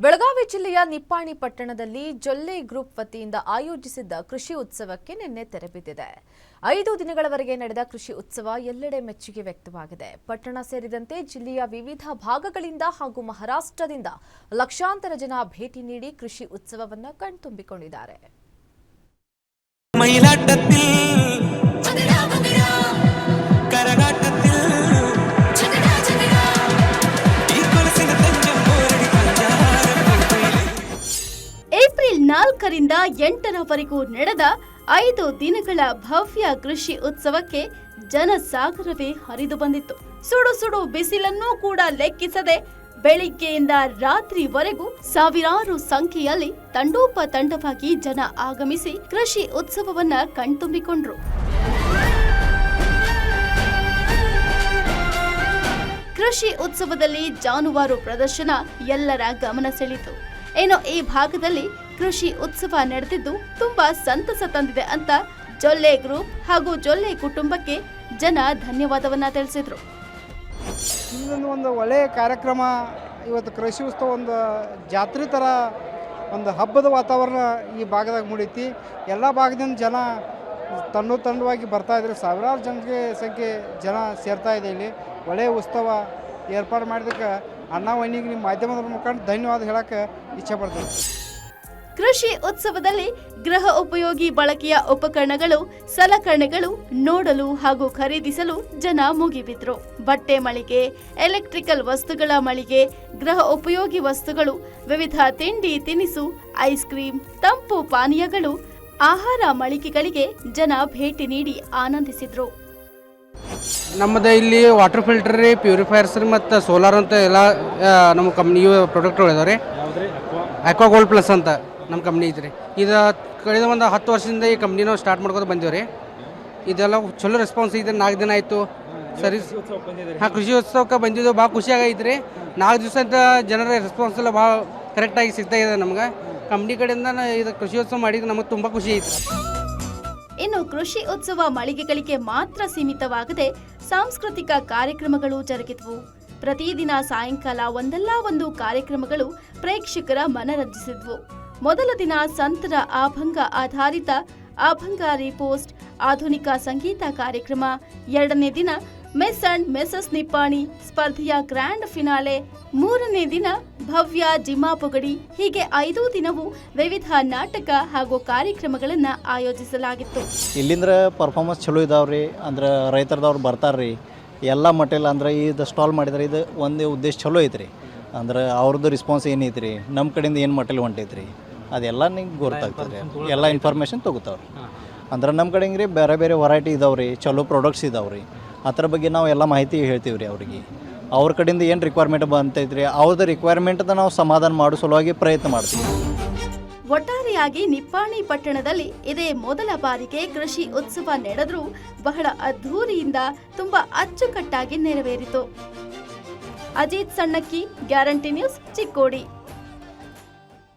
ಬೆಳಗಾವಿ ಜಿಲ್ಲೆಯ ನಿಪ್ಪಾಣಿ ಪಟ್ಟಣದಲ್ಲಿ ಜೊಲ್ಲೆ ಗ್ರೂಪ್ ವತಿಯಿಂದ ಆಯೋಜಿಸಿದ್ದ ಕೃಷಿ ಉತ್ಸವಕ್ಕೆ ನಿನ್ನೆ ತೆರೆಬಿದ್ದಿದೆ ಐದು ದಿನಗಳವರೆಗೆ ನಡೆದ ಕೃಷಿ ಉತ್ಸವ ಎಲ್ಲೆಡೆ ಮೆಚ್ಚುಗೆ ವ್ಯಕ್ತವಾಗಿದೆ. ಪಟ್ಟಣ ಸೇರಿದಂತೆ ಜಿಲ್ಲೆಯ ವಿವಿಧ ಭಾಗಗಳಿಂದ ಹಾಗೂ ಮಹಾರಾಷ್ಟ್ರದಿಂದ ಲಕ್ಷಾಂತರ ಜನ ಭೇಟಿ ನೀಡಿ ಕೃಷಿ ಉತ್ಸವವನ್ನು ಕಣ್ತುಂಬಿಕೊಂಡಿದ್ದಾರೆ. ನಾಲ್ಕರಿಂದ ಎಂಟರವರೆಗೂ ನಡೆದ ಐದು ದಿನಗಳ ಭವ್ಯ ಕೃಷಿ ಉತ್ಸವಕ್ಕೆ ಜನಸಾಗರವೇ ಹರಿದು ಬಂದಿತ್ತು. ಸುಡು ಸುಡು ಬಿಸಿಲನ್ನೂ ಕೂಡ ಲೆಕ್ಕಿಸದೆ ಬೆಳಿಗ್ಗೆಯಿಂದ ರಾತ್ರಿವರೆಗೂ ಸಾವಿರಾರು ಸಂಖ್ಯೆಯಲ್ಲಿ ತಂಡೋಪ ತಂಡವಾಗಿ ಜನ ಆಗಮಿಸಿ ಕೃಷಿ ಉತ್ಸವವನ್ನ ಕಣ್ತುಂಬಿಕೊಂಡ್ರು. ಕೃಷಿ ಉತ್ಸವದಲ್ಲಿ ಜಾನುವಾರು ಪ್ರದರ್ಶನ ಎಲ್ಲರ ಗಮನ ಸೆಳೆಯಿತು. ಏನೋ ಈ ಭಾಗದಲ್ಲಿ ಕೃಷಿ ಉತ್ಸವ ನಡೆದಿದ್ದು ತುಂಬಾ ಸಂತಸ ತಂದಿದೆ ಅಂತ ಜೊಲ್ಲೆ ಗ್ರೂಪ್ ಹಾಗೂ ಜೊಲ್ಲೆ ಕುಟುಂಬಕ್ಕೆ ಜನ ಧನ್ಯವಾದವನ್ನ ತಿಳಿಸಿದ್ರು. ಇದೊಂದು ಒಂದು ಒಳ್ಳೆಯ ಕಾರ್ಯಕ್ರಮ. ಇವತ್ತು ಕೃಷಿ ಉತ್ಸವ ಒಂದು ಜಾತ್ರೆ ಥರ ಒಂದು ಹಬ್ಬದ ವಾತಾವರಣ ಈ ಭಾಗದಾಗ ಮೂಡೈತಿ. ಎಲ್ಲ ಭಾಗದಿಂದ ಜನ ತಂಡು ತಂಡವಾಗಿ ಬರ್ತಾ ಇದ್ದಾರೆ ಸಾವಿರಾರು ಜನಕ್ಕೆ ಸಂಖ್ಯೆ ಜನ ಸೇರ್ತಾ ಇದೆ ಇಲ್ಲಿ. ಒಳ್ಳೆಯ ಉತ್ಸವ ಏರ್ಪಾಡು ಮಾಡಿದಕ್ಕೆ ಅಣ್ಣ ವೈನಿಗೆ ನಿಮ್ಮ ಮಾಧ್ಯಮದ ಮುಖಾಂತರ ಧನ್ಯವಾದ ಹೇಳಕ್ಕೆ ಇಚ್ಛೆ ಪಡ್ತೀನಿ. ಕೃಷಿ ಉತ್ಸವದಲ್ಲಿ ಗೃಹ ಉಪಯೋಗಿ ಬಳಕೆಯ ಉಪಕರಣಗಳು ಸಲಕರಣೆಗಳು ನೋಡಲು ಹಾಗೂ ಖರೀದಿಸಲು ಜನ ಮುಗಿಬಿದ್ರು. ಬಟ್ಟೆ ಮಳಿಗೆ ಎಲೆಕ್ಟ್ರಿಕಲ್ ವಸ್ತುಗಳ ಮಳಿಗೆ ಗೃಹ ಉಪಯೋಗಿ ವಸ್ತುಗಳು ವಿವಿಧ ತಿಂಡಿ ತಿನಿಸು ಐಸ್ ಕ್ರೀಂ ತಂಪು ಪಾನೀಯಗಳು ಆಹಾರ ಮಳಿಗೆಗಳಿಗೆ ಜನ ಭೇಟಿ ನೀಡಿ ಆನಂದಿಸಿದ್ರು. ನಮ್ಮದು ಇಲ್ಲಿ ವಾಟರ್ ಫಿಲ್ಟರ್ ರೀ ಪ್ಯೂರಿಫೈಯರ್ಸ್ ರೀ ಮತ್ತು ಸೋಲಾರ್ ಅಂತ ಎಲ್ಲ ನಮ್ಮ ಕಂಪ್ನಿ ಇವು ಪ್ರಾಡಕ್ಟ್ಗಳು ಇದಾವೆ ರೀ ಅಕ್ವಾ ಗೋಲ್ಡ್ ಪ್ಲಸ್ ಅಂತ. ನಮ್ಮ ಕಂಪ್ನಿ ಐತ್ರಿ. ಇದು ಕಳೆದ ಒಂದು ಹತ್ತು ವರ್ಷದಿಂದ ಈ ಕಂಪ್ನಿ ನಾವು ಸ್ಟಾರ್ಟ್ ಮಾಡ್ಕೊಂಡು ಬಂದೀವಿ ರೀ. ಇದೆಲ್ಲ ಚಲೋ ರೆಸ್ಪಾನ್ಸ್ ಇದೆ ನಾಲ್ಕು ದಿನ ಆಯಿತು. ಸರಿ. ಹಾಂ, ಕೃಷಿ ಉತ್ಸವಕ್ಕೆ ಬಂದಿದ್ದು ಭಾಳ ಖುಷಿಯಾಗೈತೆ ರೀ ನಾಲ್ಕು ದಿವಸ ಅಂತ ಜನರ ರೆಸ್ಪಾನ್ಸ್ ಎಲ್ಲ ಭಾಳ ಕರೆಕ್ಟಾಗಿ ಸಿಗ್ತಾ ಇದೆ ನಮ್ಗೆ. ಕಂಪ್ನಿ ಕಡೆಯಿಂದ ಇದು ಕೃಷಿ ಉತ್ಸವ ಮಾಡಿದ್ದು ನಮಗೆ ತುಂಬ ಖುಷಿ ಐತೆ ಇನ್ನು ಕೃಷಿ ಉತ್ಸವ ಮಳಿಗೆಗಳಿಗೆ ಮಾತ್ರ ಸೀಮಿತವಾಗದೆ ಸಾಂಸ್ಕೃತಿಕ ಕಾರ್ಯಕ್ರಮಗಳು ಜರುಗಿದ್ವು. ಪ್ರತಿದಿನ ಸಾಯಂಕಾಲ ಒಂದಲ್ಲ ಒಂದು ಕಾರ್ಯಕ್ರಮಗಳು ಪ್ರೇಕ್ಷಕರ ಮನರಂಜಿಸಿದ್ವು ಮೊದಲ ದಿನ ಸಂತರ ಆಭಂಗ ಆಧಾರಿತ ಆಭಂಗಾರಿ ರಿಪೋಸ್ಟ್ ಆಧುನಿಕ ಸಂಗೀತ ಕಾರ್ಯಕ್ರಮ. ಎರಡನೇ ದಿನ ಮಿಸ್ ಅಂಡ್ ಮಿಸಸ್ ನಿಪ್ಪಾಣಿ ಸ್ಪರ್ಧೆಯ ಗ್ರ್ಯಾಂಡ್ ಫಿನಾಲೆ. ಮೂರನೇ ದಿನ ಭವ್ಯ ಜಿಮಾ ಪೊಗಡಿ. ಹೀಗೆ ಐದು ದಿನವೂ ವಿವಿಧ ನಾಟಕ ಹಾಗೂ ಕಾರ್ಯಕ್ರಮಗಳನ್ನು ಆಯೋಜಿಸಲಾಗಿತ್ತು. ಇಲ್ಲಿಂದ್ರ ಪರ್ಫಾರ್ಮೆನ್ಸ್ ಚಲೋ ಇದಾವ್ರಿ. ಅಂದ್ರೆ ರೈತರದವ್ರು ಬರ್ತಾರ್ರಿ. ಎಲ್ಲ ಮಟೀರಿಯಲ್ ಅಂದ್ರೆ ಇದು ಸ್ಟಾಲ್ ಮಾಡಿದ್ರೆ ಇದು ಒಂದೇ ಉದ್ದೇಶ ಚಲೋ ಐತ್ರಿ. ಅಂದ್ರೆ ಅವ್ರದ್ದು ರಿಸ್ಪಾನ್ಸ್ ಏನೈತ್ರಿ ನಮ್ಮ ಕಡೆಯಿಂದ ಏನು ಮಟೀರಿಯಲ್ ಹೊಂಟೈತ್ರಿ? ಅದೆಲ್ಲ ನಿಂಗೆ ಗೊತ್ತಾಗ್ತದೆ ಎಲ್ಲ ಇನ್ಫಾರ್ಮೇಷನ್ ತೊಗೋತಾವ್ರಿ. ಅಂದ್ರೆ ನಮ್ಮ ಕಡೆ ರೀ ಬೇರೆ ಬೇರೆ ವೆರೈಟಿ ಇದಾವೆ ರೀ ಚಲೋ ಪ್ರಾಡಕ್ಟ್ಸ್ ಇದಾವೆ ರೀ ಅದ್ರ ಬಗ್ಗೆ ನಾವು ಎಲ್ಲ ಮಾಹಿತಿ ಹೇಳ್ತೀವಿ ರೀ ಅವ್ರಿಗೆ. ಅವ್ರ ಕಡೆಯಿಂದ ಏನು ರಿಕ್ವೈರ್ಮೆಂಟ್ ಬಂತೈತ್ರಿ ರೀ ಅವ್ರದ್ದು ರಿಕ್ವೈರ್ಮೆಂಟ್ನ ನಾವು ಸಮಾಧಾನ ಮಾಡೋ ಸಲುವಾಗಿ ಪ್ರಯತ್ನ ಮಾಡ್ತೀವಿ. ಒಟ್ಟಾರೆಯಾಗಿ ನಿಪ್ಪಾಣಿ ಪಟ್ಟಣದಲ್ಲಿ ಇದೇ ಮೊದಲ ಬಾರಿಗೆ ಕೃಷಿ ಉತ್ಸವ ನಡೆದರೂ ಬಹಳ ಅದ್ಧೂರಿಯಿಂದ ತುಂಬಾ ಅಚ್ಚುಕಟ್ಟಾಗಿ ನೆರವೇರಿತು. Ajit Sannakki guarantee news Chikkodi.